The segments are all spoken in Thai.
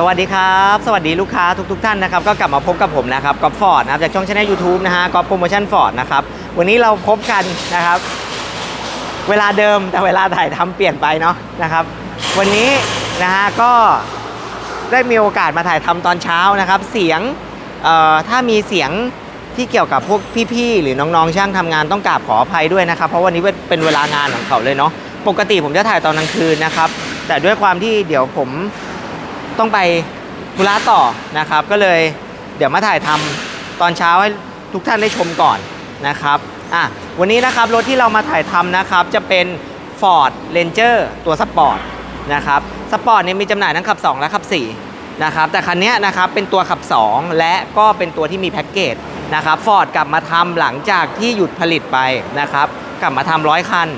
สวัสดีครับ สวัสดีลูกค้าทุกๆทท่านนะครับ ก็กลับมาพบกับผมนะครับก๊อฟฟอร์ดนะครับจากช่องช anel YouTube นะฮะก๊อฟโปรโมชั่นฟอร์ดนะครับ วันนี้เราพบกันนะครับ เวลาเดิมแต่เวลาถ่ายทำเปลี่ยนไปเนาะนะครับ วันนี้นะฮะก็ได้มีโอกาสมาถ่ายทำตอนเช้านะครับ เสียงเอ่อถ้ามีเสียงที่เกี่ยวกับพวกพี่ๆหรือน้องๆช่างทำงานต้องกราบขออภัยด้วยนะครับ เพราะวันนี้เป็นเวลางานของเขาเลยเนาะปกติผมจะถ่ายตอนกลางคืนนะครับ แต่ด้วยความที่เดี๋ยวผม ต้องไปธุระต่อนะครับ ก็เลยเดี๋ยวมาถ่ายทำตอนเช้าให้ทุกท่านได้ชมก่อนนะครับอะวันนี้นะครับรถที่เรามาถ่ายทำนะครับจะเป็น Ford Ranger ตัวสปอร์ตนะครับสปอร์ตเนี่ยมีจำหน่ายทั้งขับ 2 และขับ4นะครับแต่คันนี้นะครับเป็นตัวขับ 2 และก็เป็นตัวที่มีแพ็กเกจนะครับฟอร์ดกลับมาทำหลังจากที่หยุดผลิตไปนะครับกลับมาทำร้อยคัน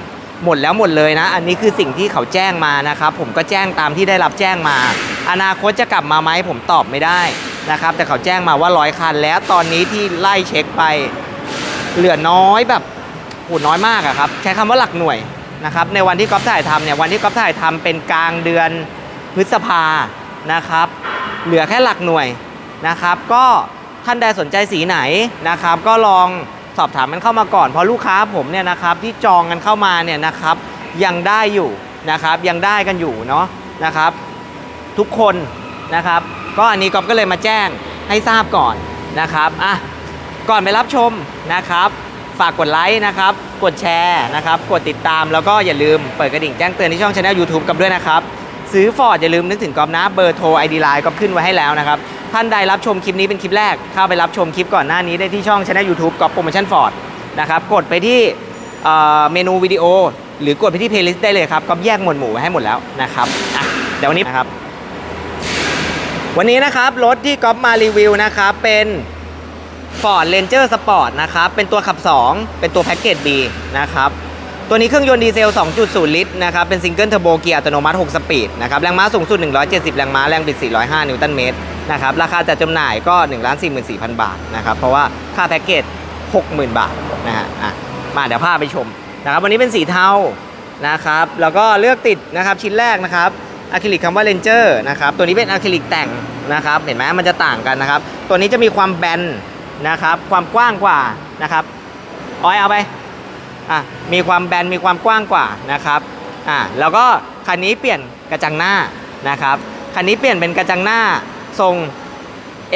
หมดแล้วหมดเลยนะ อันนี้คือสิ่งที่เขาแจ้งมานะครับ ผมก็แจ้งตามที่ได้รับแจ้งมา อนาคตจะกลับมาไหมผมตอบไม่ได้นะครับ แต่เขาแจ้งมาว่าร้อยคัน แล้วตอนนี้ที่ไล่เช็คไปเหลือน้อยแบบโหน้อยมากอะครับ ใช้คำว่าหลักหน่วยนะครับ ในวันที่ก๊อฟถ่ายทำเนี่ยวันที่ก๊อฟถ่ายทำเป็นกลางเดือนพฤษภานะครับ เหลือแค่หลักหน่วยนะครับ ก็ท่านใดสนใจสีไหนนะครับ ก็ลองสอบถามมันเข้ามาก่อนเพราะลูกค้าผมเนี่ยนะครับที่จองกันเข้ามาเนี่ยนะครับ ยังได้อยู่นะครับ ยังได้กันอยู่เนาะนะครับ ทุกคนนะครับ ก็อันนี้ก๊อฟก็เลยมาแจ้งให้ทราบก่อนนะครับอะก่อนไปรับชมนะครับ ฝากกดไลค์นะครับ กดแชร์นะครับ กดติดตามแล้วก็อย่าลืมเปิดกระดิ่งแจ้งเตือนที่ช่องช anel YouTube กับด้วยนะครับ ซื้อฟอร์ดอย่าลืมนึกถึงก๊อฟนะเบอร์โทรไอดีไลน์ก็ขึ้นไว้ให้แล้วนะครับ ท่านใดรับชมคลิปนี้เป็นคลิปแรก เข้าไปรับชมคลิปก่อนหน้านี้ได้ที่ช่องช anel YouTube ก๊อฟโปรโมชั่นฟอร์ดนะครับกดไปที่เอ่อเมนูวิดีโอ หรือกดไปที่เพลย์ลิสต์ได้เลยครับก๊อฟแยกหมวดหมู่ไว้ให้หมดแล้วนะครับอะเดี๋ยววันนี้นะครับ วันนี้นะครับรถที่ก๊อฟมารีวิวนะครับเป็น Ford Ranger Sport นะครับเป็นตัวขับ 2 เป็นตัวแพ็กเกจ B นะครับตัวนี้เครื่องยนต์ดีเซล 2.0 ลิตรนะครับเป็นซิงเกิลเทอร์โบเกียร์อัตโนมัติ 6 สปีดนะครับแรงม้าสูงสุด 170 แรงม้า แรงบิด 405 นิวตันเมตรนะครับราคาจัดจำหน่ายก็ 1,44,000 บาทนะครับเพราะว่าค่าแพ็กเกจ 60,000 บาทนะฮะอะมาเดี๋ยวพาไปชมนะครับวันนี้เป็นสีเทานะครับแล้วก็เลือกติดนะครับชิ้นแรกนะครับ อะคริลิกคำว่า Ranger นะครับตัวนี้เป็นอะคริลิกแต่งนะครับเห็นไหมมันจะต่างกันนะครับ ตัวนี้จะมีความแบนนะครับความกว้างกว่านะครับออยเอาไปอะมีความแบนมีความกว้างกว่านะครับอะแล้วก็คันนี้เปลี่ยนกระจังหน้านะครับคันนี้เปลี่ยนเป็นกระจังหน้าทรง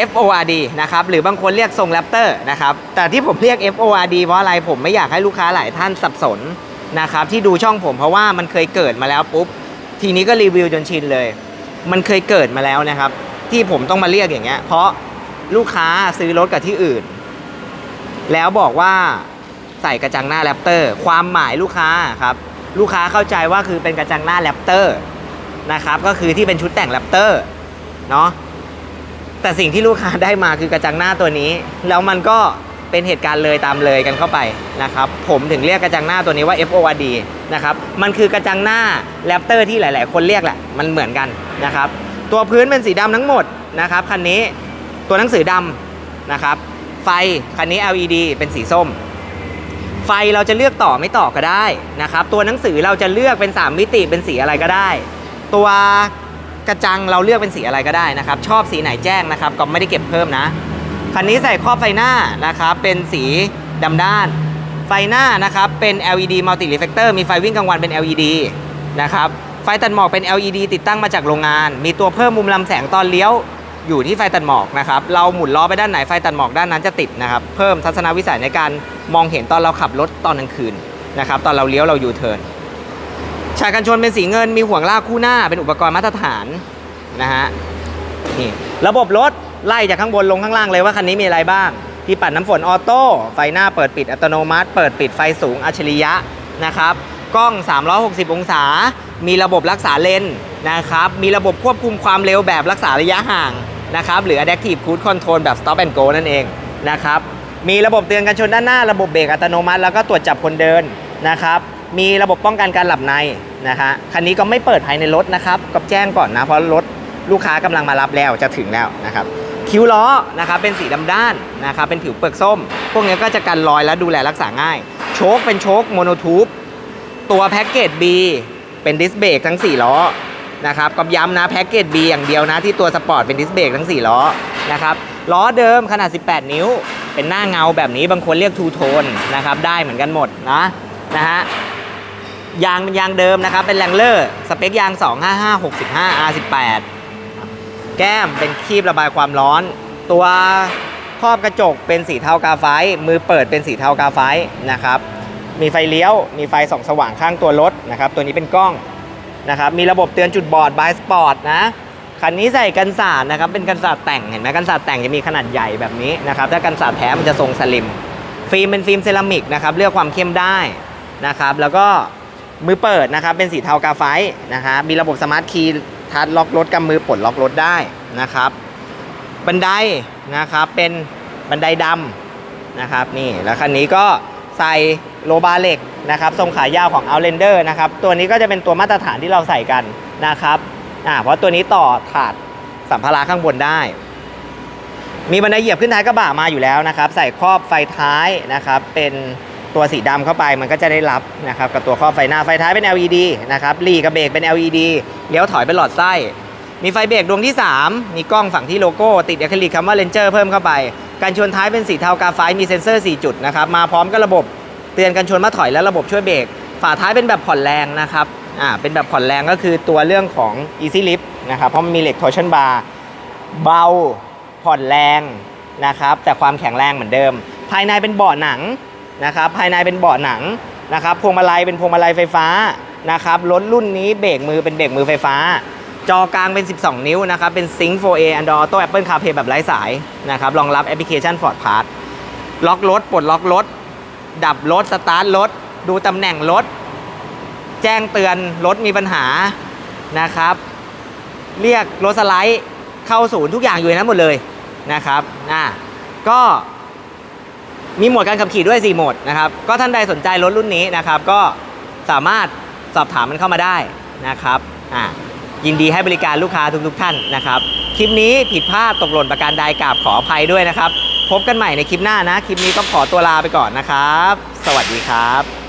FORD นะครับหรือบางคนเรียกทรงแรปเตอร์นะครับแต่ที่ผมเรียก FORD เพราะอะไรผมไม่อยากให้ลูกค้าหลายท่านสับสนนะครับที่ดูช่องผมเพราะว่ามันเคยเกิดมาแล้วปุ๊บ ทีนี้ก็รีวิวจนชินเลย มันเคยเกิดมาแล้วนะครับ ที่ผมต้องมาเรียกอย่างเงี้ย เพราะลูกค้าซื้อรถกับที่อื่น แล้วบอกว่าใส่กระจังหน้าแรปเตอร์ ความหมายลูกค้าครับ ลูกค้าเข้าใจว่าคือเป็นกระจังหน้าแรปเตอร์นะครับ ก็คือที่เป็นชุดแต่งแรปเตอร์เนาะแต่สิ่งที่ลูกค้าได้มาคือกระจังหน้าตัวนี้ แล้วมันก็ เป็นเหตุการณ์เลยตามเลยกันเข้าไปนะครับผมถึงเรียกกระจังหน้าตัวนี้ว่า FORD นะครับมันคือกระจังหน้าแรปเตอร์ที่หลาย ๆ คนเรียกแหละมันเหมือนกันนะครับตัวพื้นเป็นสีดำทั้งหมดนะครับคันนี้ตัวหนังสือดำนะครับไฟคันนี้ LED เป็นสีส้ม ไฟเราจะเลือกต่อไม่ต่อก็ได้นะครับตัวหนังสือเราจะเลือกเป็น 3 มิติเป็นสีอะไรก็ได้ ตัวกระจังเราเลือกเป็นสีอะไรก็ได้นะครับชอบสีไหนแจ้งนะครับก็ไม่ได้เก็บเพิ่มนะ คันนี้ใส่ครอบไฟหน้านะครับเป็นสีดำด้าน ไฟหน้านะครับเป็น LED multi reflector มีไฟวิ่งกลางวันเป็น LED นะครับไฟตัดหมอกเป็น LED ติดตั้งมาจากโรงงาน มีตัวเพิ่มมุมลำแสงตอนเลี้ยวอยู่ที่ไฟตัดหมอกนะครับ เราหมุนล้อไปด้านไหนไฟตัดหมอกด้านนั้นจะติดนะครับ เพิ่มทัศนวิสัยในการมองเห็นตอนเราขับรถตอนกลางคืนนะครับ ตอนเราเลี้ยวเรายูเทิร์น ฉากกันชนเป็นสีเงิน มีห่วงลากคู่หน้าเป็นอุปกรณ์มาตรฐานนะฮะ นี่ระบบรถ ไล่จากข้างบนลงข้างล่างเลยว่าคันนี้มีอะไรบ้าง ที่ปัดน้ำฝนออโต้ ไฟหน้าเปิดปิดอัตโนมัติ เปิดปิดไฟสูงอัจฉริยะนะครับ กล้อง 360 องศา มีระบบรักษาเลนนะครับ มีระบบควบคุมความเร็วแบบรักษาระยะห่างนะครับ หรือ Adaptive Cruise Control แบบ Stop and Go นั่นเองนะครับ มีระบบเตือนกันชนด้านหน้า ระบบเบรกอัตโนมัติ แล้วก็ตรวจจับคนเดินนะครับ มีระบบป้องกันการหลับในนะฮะ คันนี้ก็ไม่เปิดภายในรถนะครับ ก็แจ้งก่อนนะ เพราะรถลูกค้ากำลังมารับแล้วจะถึงแล้วนะครับ คิ้วล้อนะครับเป็นสีดำด้านนะครับเป็นผิวเปลือกส้ม พวกนี้ก็จะกันรอยและดูแลรักษาง่าย โชคเป็นโชคโมโนทูบตัวแพ็กเกจ B เป็นดิสเบรกทั้ง 4 ล้อนะครับก็ย้ำนะแพ็กเกจ B อย่างเดียวนะที่ตัวสปอร์ตเป็นดิสเบรกทั้ง 4 ล้อนะครับล้อเดิมขนาด 18 นิ้ว เป็นหน้าเงาแบบนี้บางคนเรียกทูโทนนะครับได้เหมือนกันหมดนะนะฮะยางเป็นยางเดิมนะครับเป็นแรงเลอร์สเปคยาง 255 65 R18 แก้มเป็นคีบระบายความร้อน ตัวครอบกระจกเป็นสีเทากาไฟ มือเปิดเป็นสีเทากาไฟนะครับ มีไฟเลี้ยว มีไฟส่องสว่างข้างตัวรถนะครับ ตัวนี้เป็นกล้องนะครับ มีระบบเตือนจุดบอดบายสปอร์ตนะ คันนี้ใส่กันศาสตร์นะครับ เป็นกันศาสตร์แต่ง เห็นไหมกันศาสตร์แต่งจะมีขนาดใหญ่แบบนี้นะครับ ถ้ากันศาสตร์แท้มันจะทรงสลิม ฟิล์มเป็นฟิล์มเซรามิกนะครับ เลือกความเข้มได้นะครับ แล้วก็มือเปิดนะครับ เป็นสีเทากาไฟนะครับมีระบบสมาร์ทคีย์ ทัชล็อกรถกับมือปลดล็อกรถได้นะครับ บันไดนะครับเป็นบันไดดำนะครับนี่แล้วคันนี้ก็ใส่โลบาเหล็กนะครับทรงขายาวของ Outlander นะครับตัวนี้ก็จะเป็นตัวมาตรฐานที่เราใส่กันนะครับอ่าเพราะตัวนี้ต่อถาดสัมภาระข้างบนได้ มีบันไดเหยียบขึ้นท้ายกระบะมาอยู่แล้วนะครับ ใส่ครอบไฟท้ายนะครับเป็น ตัวสีดำเข้าไปมันก็จะได้รับนะครับกับตัวครอบไฟหน้าไฟท้ายเป็น LED นะครับลีกับเบรกเป็น LED เลี้ยวถอยเป็นหลอดไส้ มีไฟเบรกดวงที่ 3 มีกล้องฝั่งที่โลโก้ ติดอะคริลิกคำว่าเลนเจอร์เพิ่มเข้าไปการชนท้ายเป็นสีเทากาไฟมีเซ็นเซอร์ 4 จุดนะครับมาพร้อมกับระบบเตือนการชนมาถอยและระบบช่วยเบรกฝาท้ายเป็นแบบผ่อนแรงนะครับอ่าเป็นแบบผ่อนแรงก็คือตัวเรื่องของ Easy Lift นะครับเพราะมันมีเหล็ก torsion bar เบาผ่อนแรงนะครับแต่ความแข็งแรงเหมือนเดิม ภายในเป็นเบาะหนัง นะครับภายในเป็นเบาะหนังนะครับพวงมาลัยเป็นพวงมาลัยไฟฟ้านะครับรถรุ่นนี้เบรกมือเป็นเบรกมือไฟฟ้า จอกลางเป็น 12 นิ้วนะครับเป็น Sync 4A Android Auto Apple CarPlay แบบไร้สายนะครับรองรับแอปพลิเคชัน Ford Pass ล็อกรถปลดล็อกรถ ดับรถสตาร์ทรถ ดูตำแหน่งรถ แจ้งเตือนรถมีปัญหานะครับ เรียกรถสไลด์เข้าศูนย์ทุกอย่างอยู่ในนั้นหมดเลยนะครับอ่าก็ มีโหมดการขับขี่ด้วย 4 โหมดนะครับ ก็ท่านใดสนใจรถรุ่นนี้นะครับ ก็สามารถสอบถามมันเข้ามาได้นะครับอ่ายินดีให้บริการลูกค้าทุกๆท่านนะครับ คลิปนี้ผิดพลาดตกหล่นประการใดกราบขออภัยด้วยนะครับ พบกันใหม่ในคลิปหน้านะ คลิปนี้ต้องขอตัวลาไปก่อนนะครับ สวัสดีครับ